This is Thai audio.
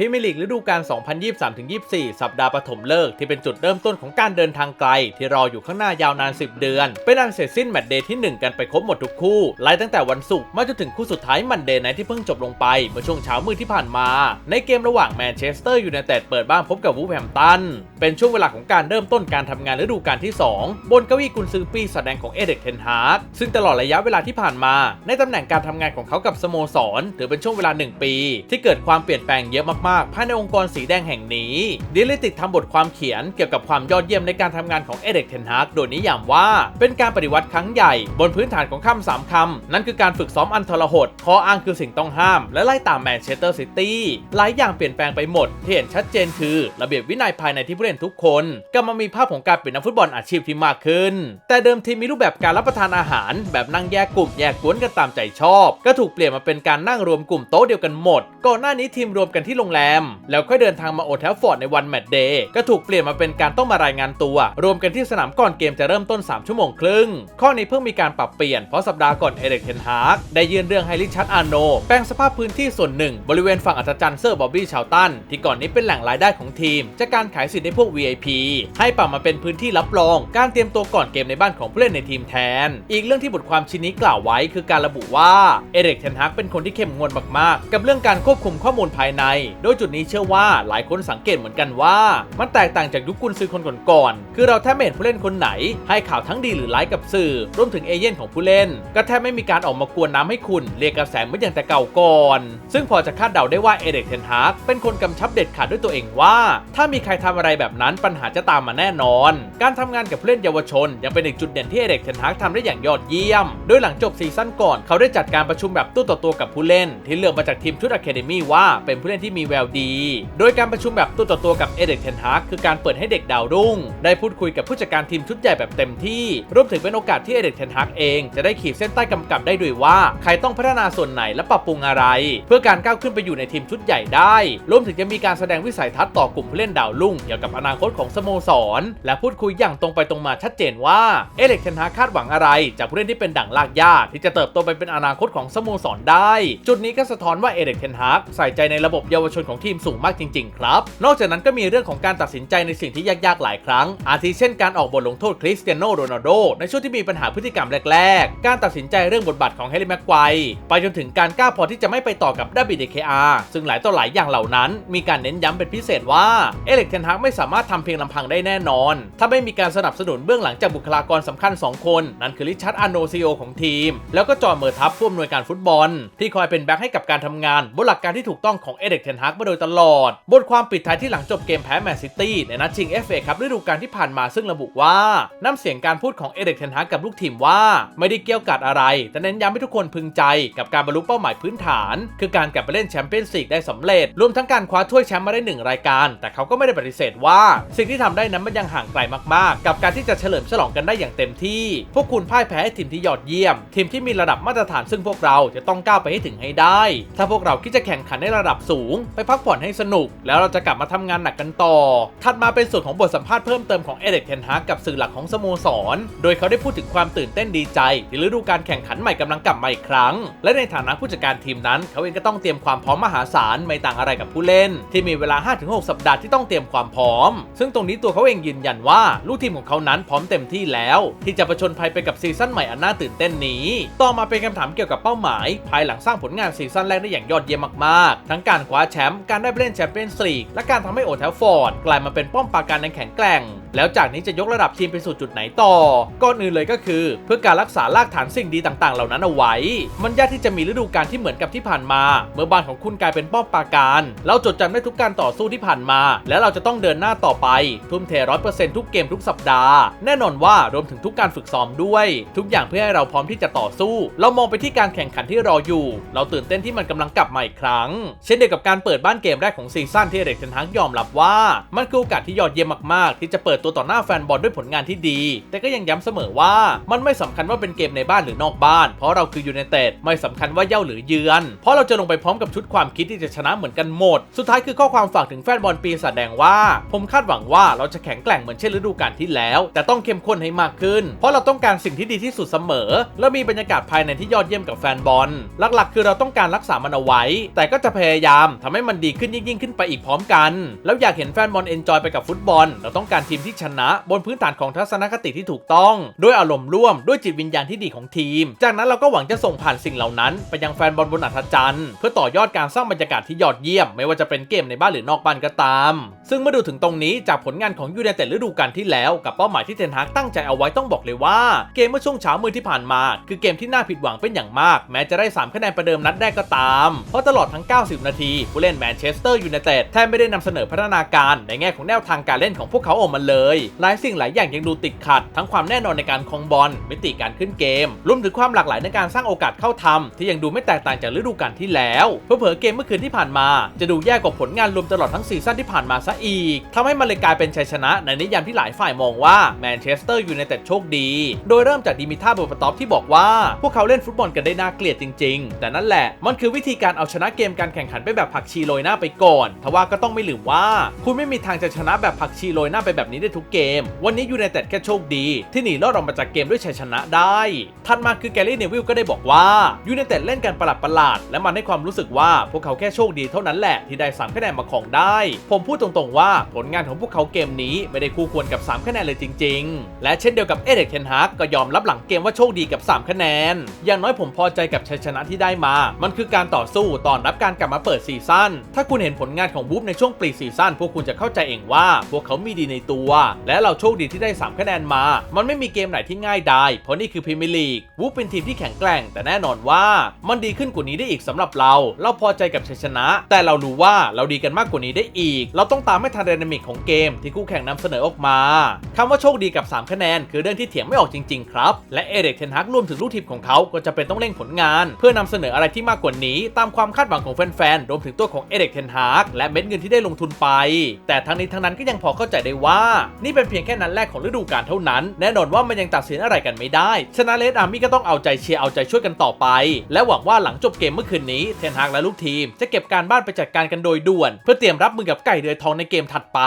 พรีเมียร์ลีกฤดูกาล 2023-24 สัปดาห์ปฐมฤกษ์ที่เป็นจุดเริ่มต้นของการเดินทางไกล ที่รออยู่ข้างหน้ายาวนาน 10 เดือน เป็นอันเสร็จสิ้นแมตช์เดย์ที่ 1 กันไปครบหมดทุกคู่ ไล่ตั้งแต่วันศุกร์มาจนถึงคู่สุดท้ายมันเดย์ไนที่เพิ่งจบลงไป เมื่อช่วงเช้ามืดที่ผ่านมา ในเกมระหว่างแมนเชสเตอร์ยูไนเต็ดเปิดบ้านพบกับวูฟแฮมตัน เป็นช่วงเวลาของการเริ่มต้นการทำงานฤดูกาลที่ 2 บนเก้าอี้กุนซือปีแสดงของเอเด็กเทนฮาร์กซึ่งตลอดระยะเวลาที่ผ่านมา ในตำแหน่งการทำงานของเขากับสโมสรถือเป็นช่วงเวลา 1 ปี ที่เกิดความเปลี่ยนแปลงเยอะมากๆ ภายในองค์กรสีแดงแห่งนี้ ดิลิติกทำบทความเขียนเกี่ยวกับความยอดเยี่ยมในการทำงานของเอเด็กเทนฮากโดยนิยามว่า เป็นการปฏิวัติครั้งใหญ่ บนพื้นฐานของคำสามคำ นั่นคือการฝึกซ้อมอันทรหดข้ออ้างคือสิ่งต้องห้าม และไล่ตามแมนเชสเตอร์ซิตี้หลายอย่างเปลี่ยนแปลงไปหมดที่เห็นชัดเจนคือ ระเบียบวินัยภายในที่ผู้เล่นทุกคนกำลังมีภาพของการเป็นนักฟุตบอลอาชีพที่มากขึ้น แต่เดิมทีมีรูปแบบการรับประทานอาหาร แบบนั่งแยกกลุ่มแยกกวนกันตามใจชอบ ก็ถูกเปลี่ยนมาเป็นการนั่งรวมกลุ่มโต๊ะเดียวกันหมดก่อนหน้านี้ทีมรวมกันที่โรงแรมแล้วค่อยเดินทางมาโอเทลฟอร์ดในวันแมตช์เดย์ก็ถูกเปลี่ยนมาเป็นการต้องมารายงานตัว รวมกันที่สนามก่อนเกมจะเริ่มต้น 3 ชั่วโมงครึ่ง ข้อนี้เพิ่งมีการปรับเปลี่ยนเพราะสัปดาห์ก่อนเอเดกเทนฮาร์กได้ยื่นเรื่องให้ริชาร์ดอาโนแปลงสภาพพื้นที่ส่วนหนึ่ง บริเวณฝั่งอัศจรรย์เซอร์บอบบี้ชาวตันที่ก่อนนี้เป็นแหล่งรายได้ของทีม จากการขายสิทธิ์ให้พวก VIP ให้ปรับมาเป็นพื้นที่รับรอง การเตรียมตัวก่อนเกมในบ้านของผู้เล่นในทีมแทน อีกเรื่องที่บทความชิ้นนี้กล่าวไว้คือการระบุว่าเอเดกเทนฮากเป็นคนที่เข้มงวดมากๆ กับเรื่องการควบคุมข้อมูลภายในโดยจุดนี้เชื่อว่าหลายคนสังเกตเหมือนกันว่า มันแตกต่างจากยุคกุนซือคนก่อนๆคือเราแทบไม่เห็นผู้เล่นคนไหน ให้ข่าวทั้งดีหรือร้ายกับสื่อ รวมถึงเอเย่นของผู้เล่น ก็แทบไม่มีการออกมากวนน้ำให้คุณเรียกกระแสเหมือนอย่างแต่เก่าก่อน ซึ่งพอจะคาดเดาได้ว่าเอเด็กเทนฮากเป็นคนกำชับเด็ดขาดด้วยตัวเองว่า ถ้ามีใครทำอะไรแบบนั้นปัญหาจะตามมาแน่นอน การทำงานกับผู้เล่นเยาวชน ยังเป็นอีกจุดเด่นที่เอเด็กเทนฮากทำได้อย่างยอดเยี่ยม โดยหลังจบซีซั่นก่อนเขาได้จัดการประชุมแบบตัวต่อตัวกับผู้เล่น ที่เลือกมาจากทีมชุดอะคาเดมี่ว่าเป็นผู้เล่นที่มีแววดี โดยการประชุมแบบตัวต่อตัวกับเอเด็กเทนฮากคือการเปิดให้เด็กดาวรุ่ง ได้พูดคุยกับผู้จัดการทีมชุดใหญ่แบบเต็มที่ รวมถึงเป็นโอกาสที่เอเด็กเทนฮากเองจะได้ขีดเส้นใต้กำกับได้ด้วยว่า ใครต้องพัฒนาส่วนไหนและปรับปรุงอะไร เพื่อการก้าวขึ้นไปอยู่ในทีมชุดใหญ่ได้ รวมถึงจะมีการแสดงวิสัยทัศน์ต่อกลุ่มผู้เล่นดาวรุ่งเกี่ยวกับอนาคตของสโมสร และพูดคุยอย่างตรงไปตรงมาชัดเจนว่าเอเล็กเทนฮากคาดหวังอะไร จากผู้เล่นที่เป็นดั่งลากหญ้าที่จะเติบโตไปเป็นอนาคตของสโมสรได้ จุดนี้ก็สะท้อนว่าเอเล็กเทนฮากใส่ใจในระบบเยาวชนของทีมสูงมากจริง ๆ ครับ นอกจากนั้นก็มีเรื่องของการตัดสินใจในสิ่งที่ยาก ๆ หลายครั้ง อาทิเช่นการออกบทลงโทษคริสเตียโนโรนัลโดในช่วงที่มีปัญหาพฤติกรรมแรก ๆ การตัดสินใจเรื่องบทบาทของเฮลิแม็กไกวไปจนถึงการกล้าพอที่จะไม่ไปต่อกับดับบิเดเคอาซึ่งหลายต่อหลายอย่างเหล่านั้น มีการเน้นย้ำเป็นพิเศษว่าเอเล็กเทนฮากไม่สามารถทำเพียงลำพังได้แน่นอน ถ้าไม่มีการสนับสนุนเบื้องหลังจากบุคลากรสำคัญ 2 คน นั่นคือริชาร์ดอาร์โนซีโอของทีม แล้วก็จอห์นเมอร์ทัพผู้อำนวยการฟุตบอล ที่คอยเป็นแบ็คให้กับการทำงานบนหลักการที่ถูกต้องของเอเล็กเทนฮากมาโดยตลอด บทความปิดท้ายที่หลังจบเกมแพ้แมนซิตี้ในนัดชิง FA ครับฤดูกาลที่ผ่านมาซึ่งระบุว่า น้ำเสียงการพูดของเอเล็กเทนฮากกับลูกทีมว่าไม่ได้เกี่ยวกัดอะไร แต่เน้นย้ำให้ทุกคนพึงใจกับการบรรลุเป้าหมายพื้นฐาน คือการกลับไปเล่นแชมเปี้ยนส์ลีกได้สำเร็จ รวมทั้งการคว้าถ้วยแชมป์มาได้หนึ่งรายการ แต่เขาก็ไม่ได้ปฏิเสธว่า สิ่งที่ทำได้นั้นมันยังห่างไกลมากๆ กับการที่จะเฉลิมฉลองกันได้อย่างเต็มที่ พวกคุณพ่ายแพ้ให้ทีมที่ยอดเยี่ยม ทีมที่มีระดับมาตรฐานซึ่งพวกเราจะต้องก้าวไปให้ถึงให้ได้ ถ้าพวกเราคิดจะแข่งขันในระดับสูงไปพักผ่อนให้สนุก แล้วเราจะกลับมาทำงานหนักกันต่อ ถัดมาเป็นส่วนของบทสัมภาษณ์เพิ่มเติมของเอเด็กเทนฮากกับสื่อหลักของสโมสร โดยเขาได้พูดถึงความตื่นเต้นดีใจที่ฤดูการแข่งขันใหม่กำลังกลับมาอีกครั้ง และในฐานะผู้จัดการทีมนั้น เขาเองก็ต้องเตรียมความพร้อมมหาศาลไม่ต่างอะไรกับผู้เล่น ที่มีเวลา 5-6 สัปดาห์ที่ต้องเตรียมความพร้อม ซึ่งตรงนี้ตัวเขาเองยืนยันว่าลูกทีมของเขานั้นพร้อมเต็มที่แล้ว ที่จะประชนภัยไปกับซีซั่นใหม่อันน่าตื่นเต้นนี้ ต่อมาเป็นคำถามเกี่ยวกับเป้าหมาย ภายหลังสร้างผลงานซีซั่นแรกได้อย่างยอดเยี่ยมมากๆ ทั้งการคว้าแชมป์ การได้ไปเล่นแชมเปี้ยนส์ลีก และการทำให้โอแทลฟอร์ดกลายมาเป็นป้อมปราการในแข็งแกร่งแล้วจากนี้จะยกระดับทีมไปสู่จุดไหนต่อก่อนอื่นเลยก็คือ เพื่อการรักษารากฐานสิ่งดีต่างๆ เหล่านั้นเอาไว้ มันยากที่จะมีฤดูกาลที่เหมือนกับที่ผ่านมา เมื่อบ้านของคุณกลายเป็นป้อมปราการ เราจดจำได้ทุกการต่อสู้ที่ผ่านมา แล้วเราจะต้องเดินหน้าต่อไป ทุ่มเทร้อยเปอร์เซ็นต์ทุกเกมทุกสัปดาห์ แน่นอนว่ารวมถึงทุกการฝึกซ้อมด้วย ทุกอย่างเพื่อให้เราพร้อมที่จะต่อสู้ เรามองไปที่การแข่งขันที่รออยู่ เราตื่นเต้นที่มันกำลังกลับมาอีกครั้ง เช่นเดียวกับการเปิดบ้านเกมแรกของซีซั่นที่เด็กเทนฮักยอมรับว่า มันคือโอกาสที่ยอดเยี่ยมมากๆ ที่จะเปิดดตัวต่อหน้าแฟนบอลด้วยผลงานที่ดี แต่ก็ยังย้ำเสมอว่ามันไม่สำคัญว่าเป็นเกมในบ้านหรือนอกบ้าน เพราะเราคือยูไนเต็ดไม่สำคัญว่าเย่าหรือเยือน เพราะเราจะลงไปพร้อมกับชุดความคิดที่จะชนะเหมือนกันหมด สุดท้ายคือข้อความฝากถึงแฟนบอลปีศาจแดงว่า ผมคาดหวังว่าเราจะแข็งแกร่งเหมือนเช่นฤดูกาลที่แล้ว แต่ต้องเข้มข้นให้มากขึ้น เพราะเราต้องการสิ่งที่ดีที่สุดเสมอ และมีบรรยากาศภายในที่ยอดเยี่ยมกับแฟนบอล หลักๆ คือเราต้องการรักษามันเอาไว้ แต่ก็จะพยายามทำให้มันดีขึ้นยิ่งๆขึ้นไปอีกพร้อมกัน แล้วอยากเห็นแฟนบอลเอนจอยไปกับฟุตบอล เราต้องการทีมที่ชนะ บนพื้นฐานของทัศนคติที่ถูกต้อง ด้วยอารมณ์ร่วมด้วยจิตวิญญาณที่ดีของทีม จากนั้นเราก็หวังจะส่งผ่านสิ่งเหล่านั้น ไปยังแฟนบอลบนอัธจันทร์เพื่อต่อยอดการสร้างบรรยากาศที่ยอดเยี่ยม ไม่ว่าจะเป็นเกมในบ้านหรือนอกบ้านก็ตาม ซึ่งเมื่อดูถึงตรงนี้จากผลงานของยูไนเต็ดฤดูกาลที่แล้วกับเป้าหมายที่เทนฮากตั้งใจเอาไว้ต้องบอกเลยว่า เกมเมื่อช่วงเช้ามืดที่ผ่านมา คือเกมที่น่าผิดหวังเป็นอย่างมาก แม้จะได้ 3 คะแนนประเดิมนัดแรกก็ตาม เพราะตลอดทั้ง 90 นาทีผู้เล่นแมนเชสเตอร์ยูไนเต็ดแทบไม่ได้นำเสนอพัฒนาการในแง่ของแนวทางการเล่นของพวกเขาออกมาเลยหลายสิ่งหลายอย่างยังดูติดขัด ทั้งความแน่นอนในการคองบอลมิติการขึ้นเกมรวมถึงความหลากหลายในการสร้างโอกาสเข้าทำที่ยังดูไม่แตกต่างจากฤดูกาลที่แล้วเผลอๆเกมเมื่อคืนที่ผ่านมา จะดูแย่กว่าผลงานรวมตลอดทั้งซีซั่นที่ผ่านมาซะอีกทำให้มันเลยกลายเป็นชัยชนะในนิยามที่หลายฝ่ายมองว่าแมนเชสเตอร์ยูไนเต็ดโชคดี โดยเริ่มจากดิมิท่าเบอร์ปตอปที่บอกว่า พวกเขาเล่นฟุตบอลกันได้น่าเกลียดจริง ๆ แต่นั่นแหละมันคือวิธีการเอาชนะเกมการแข่งขันไปแบบผักชีโรยหน้าไปก่อนทว่าก็ต้องไม่ลืมว่า คุณไม่มีทางจะชนะแบบผักชีโรยหน้าไปแบบนี้ได้ทุกเกม วันนี้ยูไนเต็ดแค่โชคดี ที่หนีรอดออกมาจากเกมด้วยชัยชนะได้ถัดมาคือแกลลี่เนวิลก็ได้บอกว่ายูไนเต็ดเล่นกันประหลาดประหลาดและมันให้ความรู้สึกว่าพวกเขาแค่โชคดีเท่านั้นแหละที่ได้3คะแนนมาของได้ ผมพูดตรงๆว่าผลงานของพวกเขาเกมนี้ไม่ได้คู่ควรกับ 3 คะแนนเลยจริง ๆ และเช่นเดียวกับเอเดกเทนฮากก็ยอมรับหลังเกมว่าโชคดีกับ 3 คะแนน อย่างน้อยผมพอใจกับชัยชนะที่ได้มา มันคือการต่อสู้ตอนรับการกลับมาเปิดซีซั่นถ้าคุณเห็นผลงานของบูฟในช่วงปรีซีซั่นพวกคุณจะเข้าใจเองว่าพวกเขามีดีในตัวและเราโชคดีที่ได้ 3 คะแนนมา มันไม่มีเกมไหนที่ง่ายได้ เพราะนี่คือพรีเมียร์ลีกวูฟเป็นทีมที่แข็งแกร่ง แต่แน่นอนว่า มันดีขึ้นกว่านี้ได้อีกสำหรับเรา เราพอใจกับชัยชนะ แต่เรารู้ว่าเราดีกันมากกว่านี้ได้อีก เราต้องตามให้ทันไดนามิกของเกมที่คู่แข่งนำเสนอออกมาคำว่าโชคดีกับ 3 คะแนน คือเรื่องที่เถียงไม่ออกจริง ๆ ครับ และเอเด็กเทนฮักรวมถึงลูกทีมของเขาก็จะเป็นต้องเร่งผลงาน เพื่อนำเสนออะไรที่มากกว่านี้ ตามความคาดหวังของแฟนๆรวมถึงตัวของเอเด็กเทนฮักและเม็ดเงินที่ได้ลงทุนไป แต่ทั้งนี้ทั้งนั้นก็ยังพอเข้าใจได้ว่านี่เป็นเพียงแค่นัดแรกของฤดูกาลเท่านั้น แน่นอนว่ามันยังตัดสินอะไรกันไม่ได้ ชนะเลสอาร์มี่ก็ต้องเอาใจเชียร์เอาใจช่วยกันต่อไป และหวังว่าหลังจบเกมเมื่อคืนนี้เทนฮากและลูกทีม จะเก็บการบ้านไปจัดการกันโดยด่วน เพื่อเตรียมรับมือกับไก่เดือยทองในเกมถัดไป